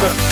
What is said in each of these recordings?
Yeah.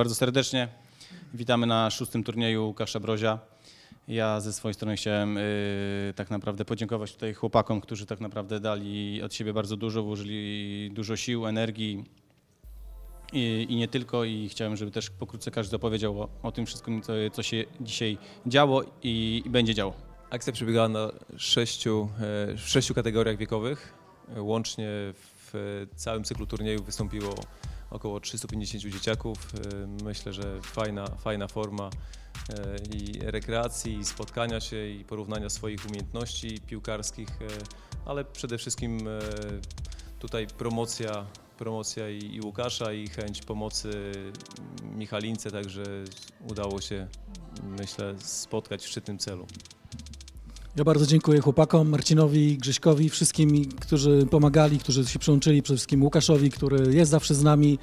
Bardzo serdecznie. Witamy na szóstym turnieju Łukasza Brozia. Ja ze swojej strony chciałem y, tak naprawdę podziękować tutaj chłopakom, którzy tak naprawdę dali od siebie bardzo dużo, włożyli dużo sił, energii i, i nie tylko. I chciałem, żeby też pokrótce każdy opowiedział o, o tym wszystkim, co, co się dzisiaj działo i, i będzie działo. Akcja przebiegała na sześciu, e, w sześciu kategoriach wiekowych. Łącznie w całym cyklu turnieju wystąpiło około 350 dzieciaków. E, Myślę, że fajna, fajna forma e, i rekreacji, i spotkania się, i porównania swoich umiejętności piłkarskich, e, ale przede wszystkim tutaj promocja, promocja i, i Łukasza, i chęć pomocy Michalince, także udało się, myślę, spotkać w szczytnym celu. Ja bardzo dziękuję chłopakom, Marcinowi, Grześkowi, wszystkim, którzy pomagali, którzy się przyłączyli, przede wszystkim Łukaszowi, który jest zawsze z nami.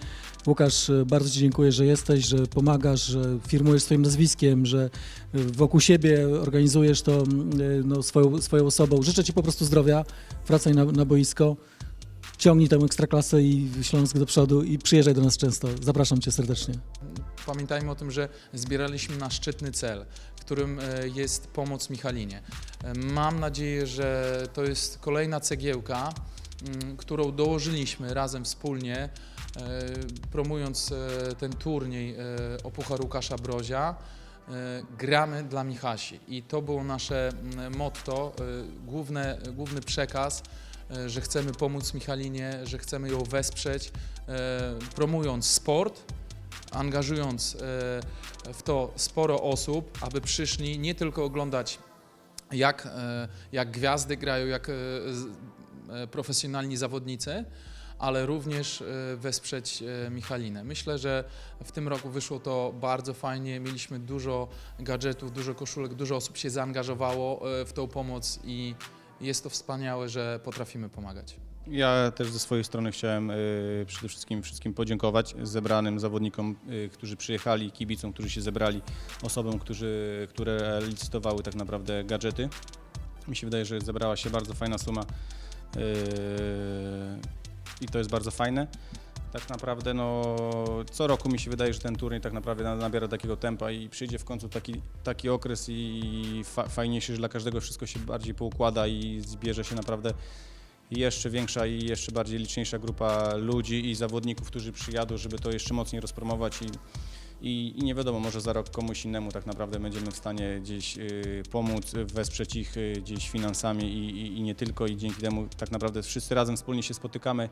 Łukasz, e, bardzo Ci dziękuję, że jesteś, że pomagasz, że firmujesz swoim nazwiskiem, że e, wokół siebie organizujesz to m, e, no, swoją, swoją osobą. Życzę Ci po prostu zdrowia, wracaj na, na boisko, ciągnij tę ekstraklasę i Śląsk do przodu i przyjeżdżaj do nas często. Zapraszam Cię serdecznie. Pamiętajmy o tym, że zbieraliśmy na szczytny cel, którym e, jest pomoc Michalinie. E, Mam nadzieję, że to jest kolejna cegiełka, mm, którą dołożyliśmy razem wspólnie, e, promując ten turniej o Puchar Łukasza Brozia. Gramy dla Michasi i to było nasze mm, motto, główne, główny przekaz, że chcemy pomóc Michalinie, że chcemy ją wesprzeć, promując sport, angażując e, w to sporo osób, aby przyszli nie tylko oglądać, jak, e, jak gwiazdy grają, jak e, profesjonalni zawodnicy, ale również wesprzeć Michalinę. Myślę, że w tym roku wyszło to bardzo fajnie. Mieliśmy dużo gadżetów, dużo koszulek, dużo osób się zaangażowało w tą pomoc i jest to wspaniałe, że potrafimy pomagać. Ja też ze swojej strony chciałem y, przede wszystkim wszystkim podziękować zebranym zawodnikom, y, którzy przyjechali, kibicom, którzy się zebrali, osobom, którzy, które licytowały tak naprawdę gadżety. Mi się wydaje, że zebrała się bardzo fajna suma y, i to jest bardzo fajne. Tak naprawdę no, co roku mi się wydaje, że ten turniej tak naprawdę na- nabiera takiego tempa i przyjdzie w końcu taki, taki okres i fa fajniejszy, że dla każdego wszystko się bardziej poukłada i zbierze się naprawdę jeszcze większa i jeszcze bardziej liczniejsza grupa ludzi i zawodników, którzy przyjadą, żeby to jeszcze mocniej rozpromować i, i, i nie wiadomo, może za rok komuś innemu tak naprawdę będziemy w stanie gdzieś y, pomóc, wesprzeć ich y, gdzieś finansami i, i, i nie tylko i dzięki temu tak naprawdę wszyscy razem wspólnie się spotykamy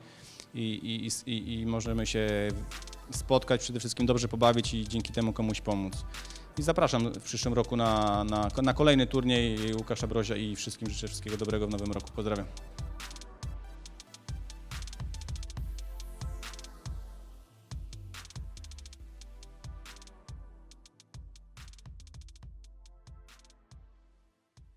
i, i, i, i, możemy się spotkać, przede wszystkim dobrze pobawić i dzięki temu komuś pomóc. I zapraszam w przyszłym roku na, na, na kolejny turniej Łukasza Brozia i wszystkim życzę wszystkiego dobrego w nowym roku. Pozdrawiam.